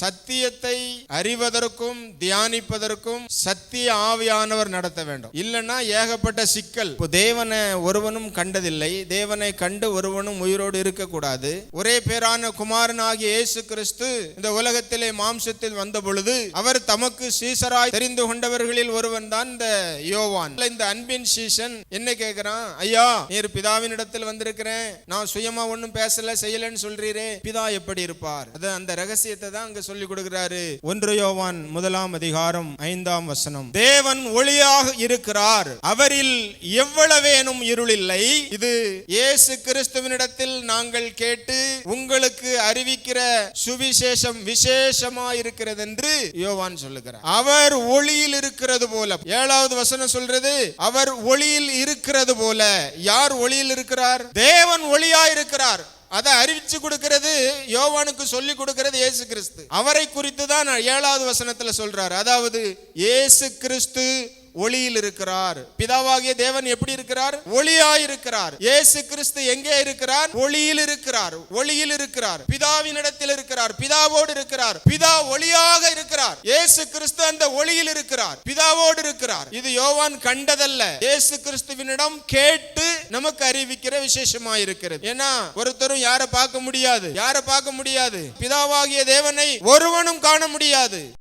சத்தியத்தை அறிவதற்கும் தியானிப்பதற்கும் சத்திய ஆவியானவர் நடத்த வேண்டும். இல்லைன்னா ஏகப்பட்ட சிக்கல். இப்போ தேவனை ஒருவனும் கண்டதில்லை. தேவனை கண்டு ஒருவனும் உயிரோடு இருக்கக்கூடாது. ஒரே பேரான குமாரனாகிய இயேசு கிறிஸ்து இந்த உலகத்திலே மாம்சத்தில் வந்த பொழுது அவர் தமக்கு சீசராய் தெரிந்து கொண்டவர்களில் ஒருவன் தான் இந்த யோவான். இந்த அன்பின் சீசன். என்ன கேட்கிறான் ஐயா நீர் பிதாவின் இடத்தில் வந்திருக்கிறேன். நான் சுயமா ஒன்னும் பேசல செய்யலன்னு சொல்றீரே. பிதா எப்படி இருப்பார்? அது அந்த ரகசியத்தை தான் அங்க சொல்லி கொடுக்கிறாரு. ஒன்று யோவான் முதலாம் அதிகாரம் ஐந்தாம் வசனம். தேவன் ஒளியாக இருக்கிறார். அவரில் எவ்வளவேனும் இருள் இல்லை இது இயேசு கிறிஸ்துவனிடத்தில் நாங்கள் கேட்டு உங்களுக்கு அறிவிக்கிற சுவிசேஷம் விசேஷமா இருக்கிறது என்று யோவான் சொல்லுகிறார். அவர் ஒளியில் இருக்கிறது போல. ஏழாவது வசனம் சொல்றது அவர் ஒளியில் இருக்கிறது போல. யார் ஒளியில் இருக்கிறார்? தேவன் ஒளியா இருக்கிறார். அதை அறிவிச்சு கொடுக்கிறது யோவானுக்கு சொல்லி கொடுக்கிறது இயேசு கிறிஸ்து. அவரை குறித்து தான் ஏழாவது வசனத்துல சொல்றாரு. அதாவது இயேசு கிறிஸ்து ஒளியில் இருக்கிறார் பிதாவாகிய தேவன் எப்படி இருக்கிறார்? ஒளியாய் இருக்கிறார் இயேசு கிறிஸ்து எங்கே இருக்கிறார்? ஒளியில் இருக்கிறார் ஒளியில் இருக்கிறார் பிதாவினிடத்தில் இருக்கிறார். பிதாவோடு இருக்கிறார். பிதா ஒளியாக இருக்கிறார். இயேசு கிறிஸ்து அந்த ஒளியில் இருக்கிறார் பிதாவோடு இருக்கிறார். இது யோவான் கண்டதல்ல. இயேசு கிறிஸ்துவினிடம் கேட்டு நமக்கு அறிவிக்கிற விசேஷமா இருக்கிறது ஏன்னா ஒருத்தரும் யாரை பார்க்க முடியாது? யாரை பார்க்க முடியாது? பிதாவாகிய தேவனை ஒருவனும் காண முடியாது.